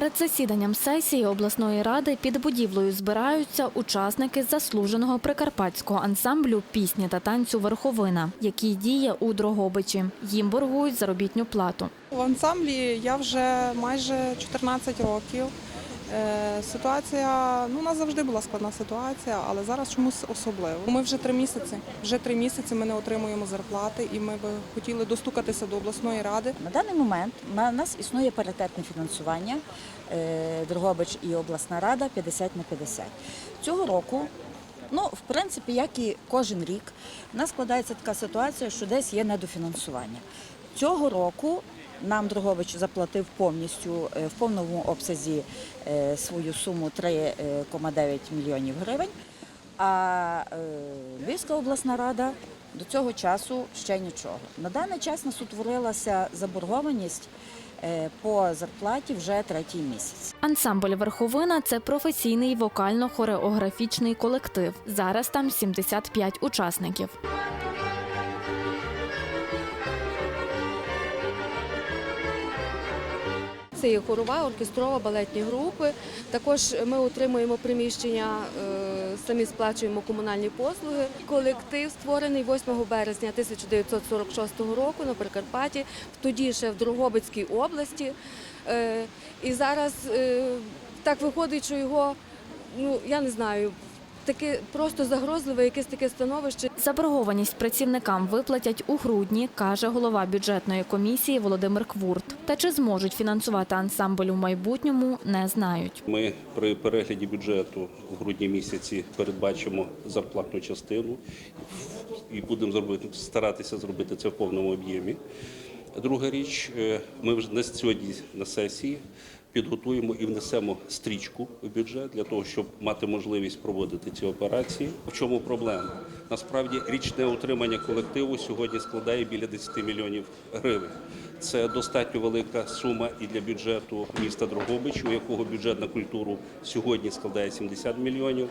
Перед засіданням сесії обласної ради під будівлею збираються учасники заслуженого прикарпатського ансамблю пісні та танцю Верховина, який діє у Дрогобичі. Їм боргують заробітну плату. В ансамблі я вже майже 14 років. Е, Ситуація, ну, у нас завжди була складна ситуація, але зараз чомусь особливо. Ми вже три місяці. Вже три місяці ми не отримуємо зарплати, і ми би хотіли достукатися до обласної ради. На даний момент на нас існує паритетне фінансування е, Дрогобич і обласна рада 50 на 50. Цього року, ну в принципі, як і кожен рік, у нас складається така ситуація, що десь є недофінансування. Цього року нам Дрогобич заплатив повністю е, в повному обсязі е, свою суму 3,9 мільйонів гривень. А е, Львівська обласна рада до цього часу ще нічого. На даний час нас утворилася заборгованість е, по зарплаті вже третій місяць. Ансамбль Верховина це професійний вокально-хореографічний колектив. Зараз там 75 учасників. Це є хорова, оркестрова, балетні групи. Також ми отримуємо приміщення, е, самі сплачуємо комунальні послуги. Колектив створений 8 березня 1946 року на Прикарпатті, тоді ще в Дрогобицькій області. Е, І зараз е, так виходить, що його, ну я не знаю, таке просто загрозливе якесь таке становище. Заборгованість працівникам виплатять у грудні, каже голова бюджетної комісії Володимир Квурт. Та чи зможуть фінансувати ансамбль у майбутньому, не знають. Ми при перегляді бюджету в грудні місяці передбачимо зарплатну частину і будемо зробити, старатися зробити це в повному об'ємі. Друга річ, е, ми вже на сьогодні на сесії підготуємо і внесемо стрічку в бюджет для того, щоб мати можливість проводити ці операції. В чому проблема? Насправді річне утримання колективу сьогодні складає біля 10 мільйонів гривень. Це достатньо велика сума і для бюджету міста Дрогобич, у якого бюджет на культуру сьогодні складає 70 мільйонів,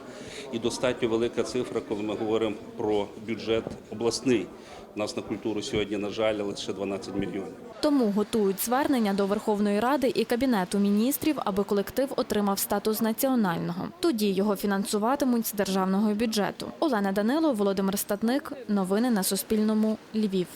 і достатньо велика цифра, коли ми говоримо про бюджет обласний. Нас на культуру сьогодні, на жаль, лише 12 мільйонів. Тому готують звернення до Верховної Ради і Кабінету міністрів, аби колектив отримав статус національного. Тоді його фінансуватимуть з державного бюджету. Олена Данило, Володимир Статник. Новини на Суспільному. Львів.